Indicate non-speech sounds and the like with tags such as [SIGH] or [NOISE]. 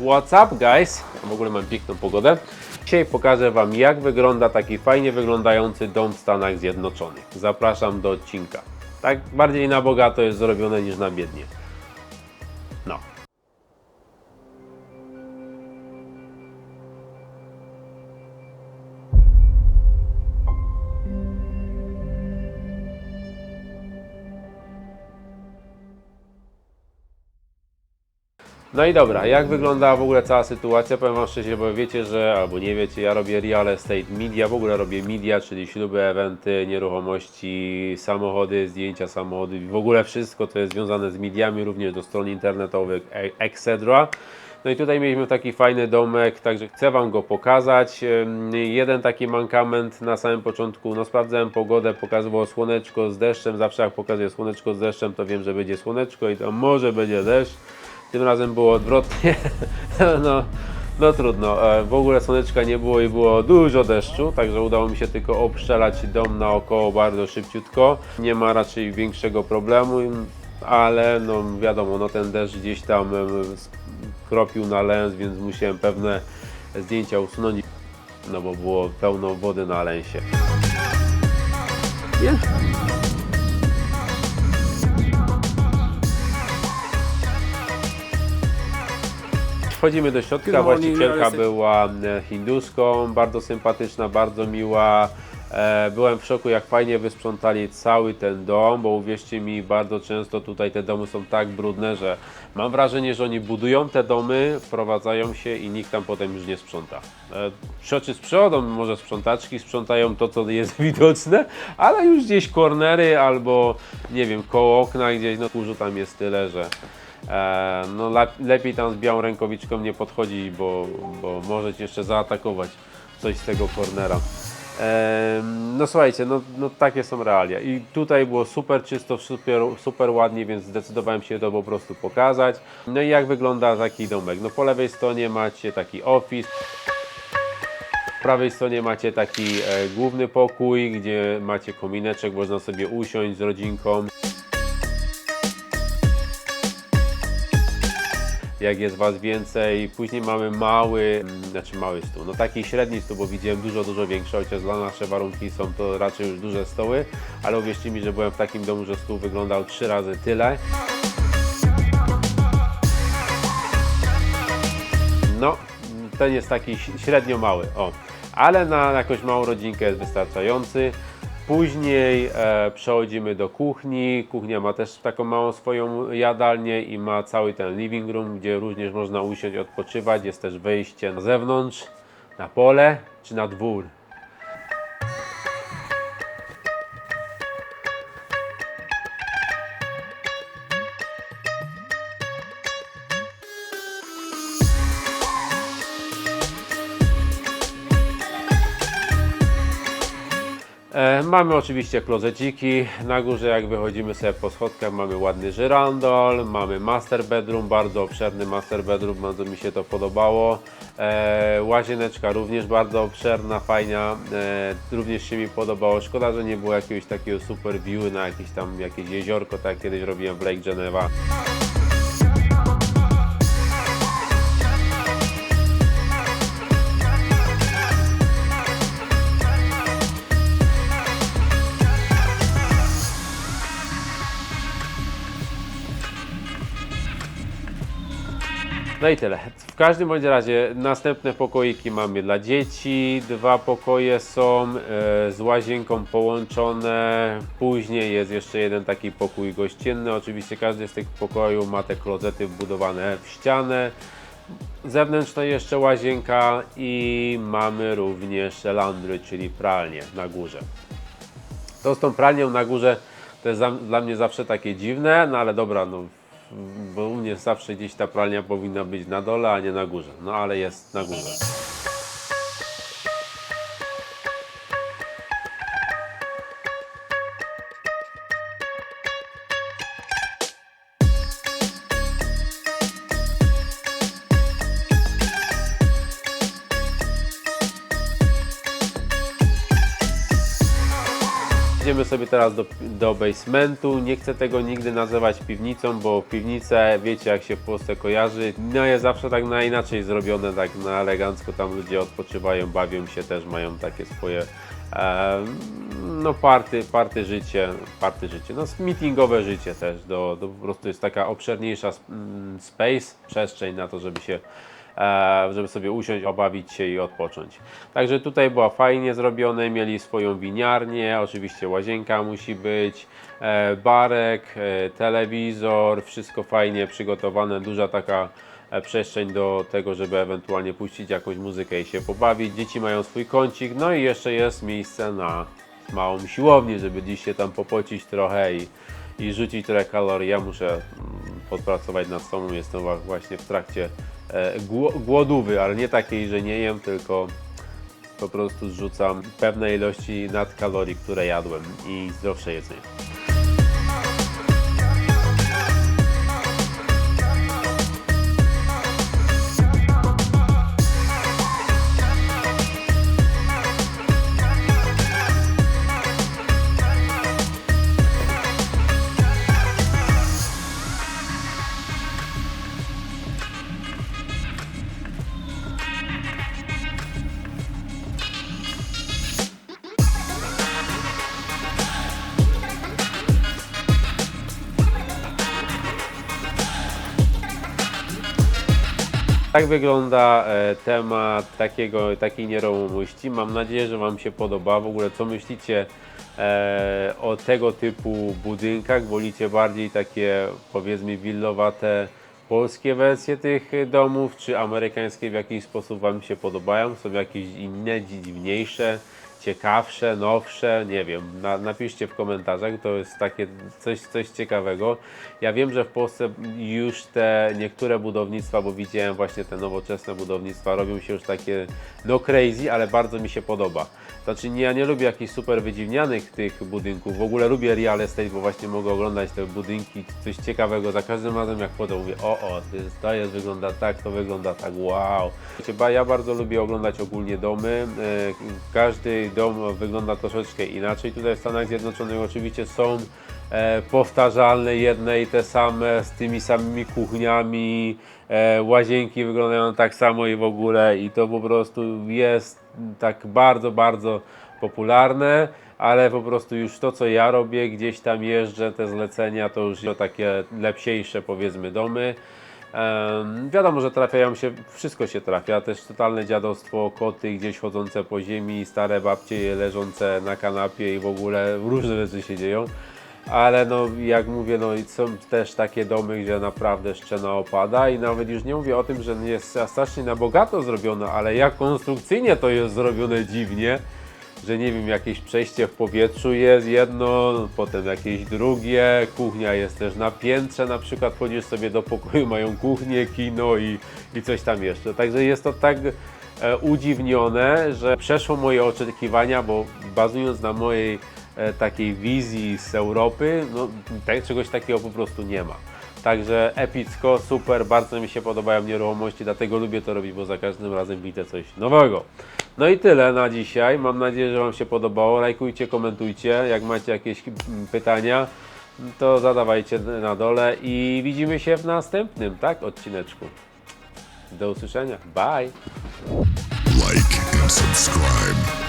What's up guys? W ogóle mam piękną pogodę. Dzisiaj pokażę Wam jak wygląda taki fajnie wyglądający dom w Stanach Zjednoczonych. Zapraszam do odcinka. Tak bardziej na bogato jest zrobione niż na biednie. No i dobra, jak wygląda w ogóle cała sytuacja? Powiem Wam szczerze, bo wiecie, że albo nie wiecie, ja robię real estate media, w ogóle robię media, czyli śluby, eventy, nieruchomości, samochody, zdjęcia samochodów, w ogóle wszystko, co jest związane z mediami, również do stron internetowych, e- etc. No i tutaj mieliśmy taki fajny domek, także chcę Wam go pokazać. Jeden taki mankament na samym początku, no sprawdzałem pogodę, pokazywało słoneczko z deszczem, zawsze jak pokazuje słoneczko z deszczem, to wiem, że będzie słoneczko i to może będzie deszcz. Tym razem było odwrotnie. [LAUGHS] No, no trudno. E, W ogóle słoneczka nie było i było dużo deszczu, także udało mi się tylko obszczelać dom naokoło bardzo szybciutko. Nie ma raczej większego problemu, ale no wiadomo, no ten deszcz gdzieś tam kropił na lens, więc musiałem pewne zdjęcia usunąć, no bo było pełno wody na lensie. Jest. Wchodzimy do środka, właścicielka była e, hinduską, bardzo sympatyczna, bardzo miła. E, Byłem w szoku, jak fajnie wysprzątali cały ten dom, bo uwierzcie mi, bardzo często tutaj te domy są tak brudne, że mam wrażenie, że oni budują te domy, wprowadzają się i nikt tam potem już nie sprząta. E, Przy oczy z przodu, może sprzątaczki sprzątają to, co jest [LAUGHS] widoczne, ale już gdzieś kornery albo, nie wiem, koło okna gdzieś, no kurzu tam jest tyle, że... E, no lep- lepiej tam z białą rękawiczką nie podchodzi, bo, bo może cię jeszcze zaatakować coś z tego cornera. E, no słuchajcie, no, no takie są realia. I tutaj było super czysto, super, super ładnie, więc zdecydowałem się to po prostu pokazać. No i jak wygląda taki domek? No po lewej stronie macie taki office. Po prawej stronie macie taki e, główny pokój, gdzie macie komineczek, można sobie usiąść z rodzinką. Jak jest Was więcej. Później mamy mały, mm, znaczy mały stół, no taki średni stół, bo widziałem dużo, dużo większy, chociaż dla nasze warunki są to raczej już duże stoły, ale uwierzcie mi, że byłem w takim domu, że stół wyglądał trzy razy tyle. No, ten jest taki średnio mały, o. Ale na jakąś małą rodzinkę jest wystarczający. Później e, przechodzimy do kuchni. Kuchnia ma też taką małą swoją jadalnię i ma cały ten living room, gdzie również można usiąść, odpoczywać. Jest też wejście na zewnątrz, na pole czy na dwór. Mamy oczywiście klozeciki. Na górze jak wychodzimy sobie po schodkach mamy ładny żyrandol, mamy master bedroom, bardzo obszerny master bedroom, bardzo mi się to podobało. E, łazieneczka również bardzo obszerna, fajna, e, również się mi podobało. Szkoda, że nie było jakiegoś takiego super view na jakieś tam jakieś jeziorko, tak jak kiedyś robiłem w Lake Geneva. No i tyle. W każdym bądź razie następne pokoiki mamy dla dzieci. Dwa pokoje są e, z łazienką połączone. Później jest jeszcze jeden taki pokój gościnny. Oczywiście każdy z tych pokojów ma te klozety wbudowane w ścianę. Zewnętrzna jeszcze łazienka i mamy również landry, czyli pralnię na górze. To z tą pralnią na górze to jest dla mnie zawsze takie dziwne, no ale dobra, no, bo u mnie zawsze gdzieś ta pralnia powinna być na dole, a nie na górze. No ale jest na górze. Idziemy sobie teraz do, do basementu. Nie chcę tego nigdy nazywać piwnicą, bo piwnice, wiecie jak się w Polsce kojarzy, no jest zawsze tak na inaczej zrobione, tak na elegancko. Tam ludzie odpoczywają, bawią się też, mają takie swoje e, no party, party życie, party życie, no meetingowe życie też. Do, do, po prostu jest taka obszerniejsza mm, space, przestrzeń na to, żeby się żeby sobie usiąść, obawić się i odpocząć. Także tutaj była fajnie zrobione, mieli swoją winiarnię, oczywiście łazienka musi być, e, barek, e, telewizor, wszystko fajnie przygotowane, duża taka e, przestrzeń do tego, żeby ewentualnie puścić jakąś muzykę i się pobawić. Dzieci mają swój kącik, no i jeszcze jest miejsce na małą siłownię, żeby dziś się tam popocić trochę i, i rzucić trochę kalorii. Ja muszę podpracować nad sobą, jestem właśnie w trakcie e, gło- głodówy, ale nie takiej, że nie jem, tylko po prostu zrzucam pewne ilości nadkalorii, które jadłem i zdrowsze jedzenie. Tak wygląda e, temat takiego, takiej nieruchomości. Mam nadzieję, że Wam się podoba. W ogóle co myślicie e, o tego typu budynkach? Wolicie bardziej takie powiedzmy willowate polskie wersje tych domów, czy amerykańskie w jakiś sposób Wam się podobają? Są jakieś inne, dziwniejsze? Ciekawsze, nowsze, nie wiem, na, napiszcie w komentarzach, to jest takie coś, coś ciekawego. Ja wiem, że w Polsce już te niektóre budownictwa, bo widziałem właśnie te nowoczesne budownictwa, robią się już takie no crazy, ale bardzo mi się podoba. Znaczy nie, ja nie lubię jakichś super wydziwnianych tych budynków, w ogóle lubię real estate, bo właśnie mogę oglądać te budynki, coś ciekawego, za każdym razem jak wchodzę mówię, o o, to jest, wygląda tak, to wygląda tak, wow. Wiecie, ba- Ja bardzo lubię oglądać ogólnie domy, e, każdy dom wygląda troszeczkę inaczej, tutaj w Stanach Zjednoczonych oczywiście są e, powtarzalne jedne i te same, z tymi samymi kuchniami, e, łazienki wyglądają tak samo i w ogóle i to po prostu jest tak bardzo, bardzo popularne, ale po prostu już to co ja robię, gdzieś tam jeżdżę, te zlecenia to już takie lepsiejsze powiedzmy domy. Wiadomo, że trafiają się, wszystko się trafia, też totalne dziadostwo, koty gdzieś chodzące po ziemi, stare babcie leżące na kanapie i w ogóle różne rzeczy się dzieją. Ale no, jak mówię, no są też takie domy, gdzie naprawdę szczena opada i nawet już nie mówię o tym, że jest strasznie na bogato zrobione, ale jak konstrukcyjnie to jest zrobione dziwnie, że nie wiem, jakieś przejście w powietrzu jest jedno, potem jakieś drugie, kuchnia jest też na piętrze, na przykład wchodzisz sobie do pokoju, [LAUGHS] mają kuchnię, kino i, i coś tam jeszcze. Także jest to tak e, udziwnione, że przeszło moje oczekiwania, bo bazując na mojej e, takiej wizji z Europy, no tak, czegoś takiego po prostu nie ma. Także epicko, super, bardzo mi się podobają nieruchomości, dlatego lubię to robić, bo za każdym razem widzę coś nowego. No i tyle na dzisiaj. Mam nadzieję, że Wam się podobało. Lajkujcie, komentujcie. Jak macie jakieś mm, pytania, to zadawajcie na dole i widzimy się w następnym, tak, odcineczku. Do usłyszenia. Bye! like and subscribe.